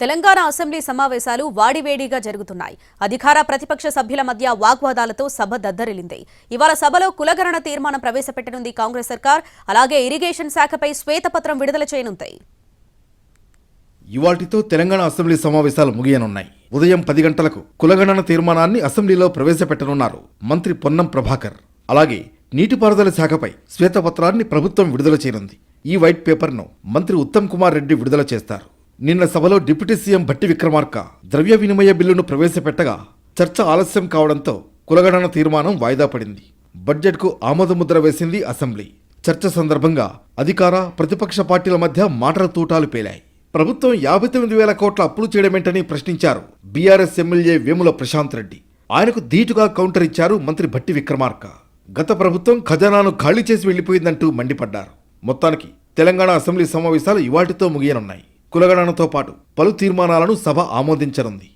Telangana assembly సమావేశాలు వాడివేడిగా జరుగుతున్నాయి. అధికార ప్రతిపక్ష సభ్యుల మధ్య వాగ్వాదాలతో సభ దద్దరిల్లింది. ఇవాళ సభలో కులగణన తీర్మానం ప్రవేశపెట్టనుంది కాంగ్రెస్ సర్కార్. అలాగే ఇరిగేషన్ శాఖపై శ్వేతపత్రం విడుదల చేయనుంది. ఇవాటితో తెలంగాణ అసెంబ్లీ సమావేశాలు ముగియనున్నాయి. ఉదయం పది గంటలకు కులగణన తీర్మానాన్ని అసెంబ్లీలో ప్రవేశపెట్టనున్నారు మంత్రి పొన్నం ప్రభాకర్. అలాగే నీటిపారుదల శాఖపై శ్వేతపత్రాన్ని ప్రభుత్వం విడుదల చేయనుంది. ఈ వైట్ పేపర్ను మంత్రి ఉత్తమ్ కుమార్ రెడ్డి విడుదల చేస్తారు. నిన్న సభలో డిప్యూటీ సీఎం భట్టి విక్రమార్క ద్రవ్య వినిమయ బిల్లును ప్రవేశపెట్టగా చర్చ ఆలస్యం కావడంతో కులగణన తీర్మానం వాయిదా పడింది. బడ్జెట్కు ఆమోదముద్ర వేసింది అసెంబ్లీ. చర్చ సందర్భంగా అధికార ప్రతిపక్ష పార్టీల మధ్య మాటల తూటాలు పేలాయి. ప్రభుత్వం యాభై తొమ్మిది వేల కోట్ల అప్పులు చేయడమేంటని ప్రశ్నించారు బీఆర్ఎస్ ఎమ్మెల్యే వేముల ప్రశాంత్ రెడ్డి. ఆయనకు ధీటుగా కౌంటర్ ఇచ్చారు మంత్రి భట్టి విక్రమార్క. గత ప్రభుత్వం ఖజానాను ఖాళీ చేసి వెళ్ళిపోయిందంటూ మండిపడ్డారు. మొత్తానికి తెలంగాణ అసెంబ్లీ సమావేశాలు ఇవాటితో ముగియనున్నాయి. కులగణనతో పాటు పలు తీర్మానాలను సభ ఆమోదించనుంది.